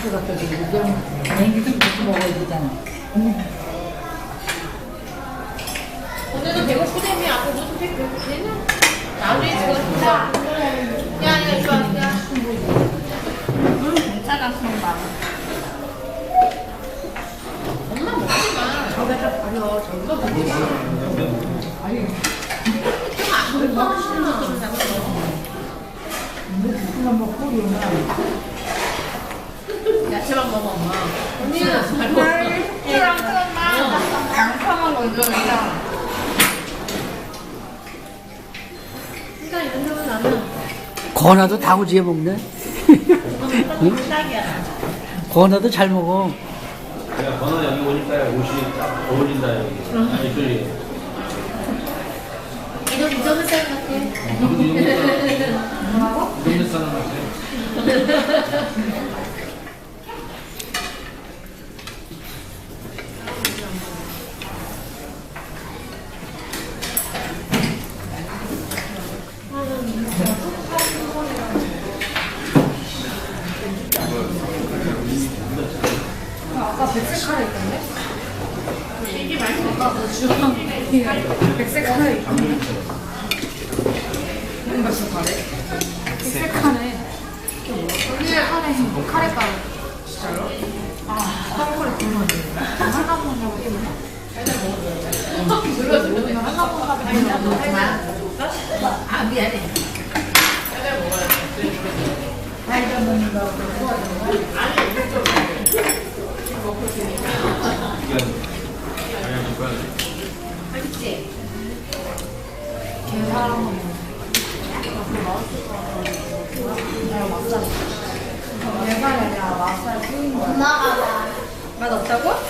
냉기도 갖다 주고 그럼 냉기도 그렇게 먹어야 되잖아. 오늘도 배고프다며 아까 무슨 팩 배고프대냐? 나중에 그거 야, 야, 이거 와, 야. 괜찮아, 그럼 나. 엄마 먹지 마. 저기다 버려. 저기가 먹지 마. 아니, 안 먹어. 그만 먹고 이러면 야채만 먹어, 엄마. 언니는 잘 먹어. 이랑 틀었나? 양파만 먼저 그냥. 일단 이런 적은 나는 건아도 다구지에 먹네. 응? 딱이야. 건아도 잘 먹어. 내가 번호 여기 오니까 옷이 딱 어울린다 여기. 아니 소리. 이거 이정은 쌀 같아. 이동네 사람 같아. 아까 백색 카레 있던데? 이게 맛있어. 아까 그 주황 백색 카레 있던데? 무슨 카레? 백색 카레. 카레, 카레 가루. 진짜요? 아, 한국에? 눌러주면 한강 먹냐고 때문에? 아, 미안해. 맛있지? 계란 한번 먹어. 계란이 아니라 맛살 뿌린 거야. 엄마가 맛 없다고? 이렇게 쫀쫀해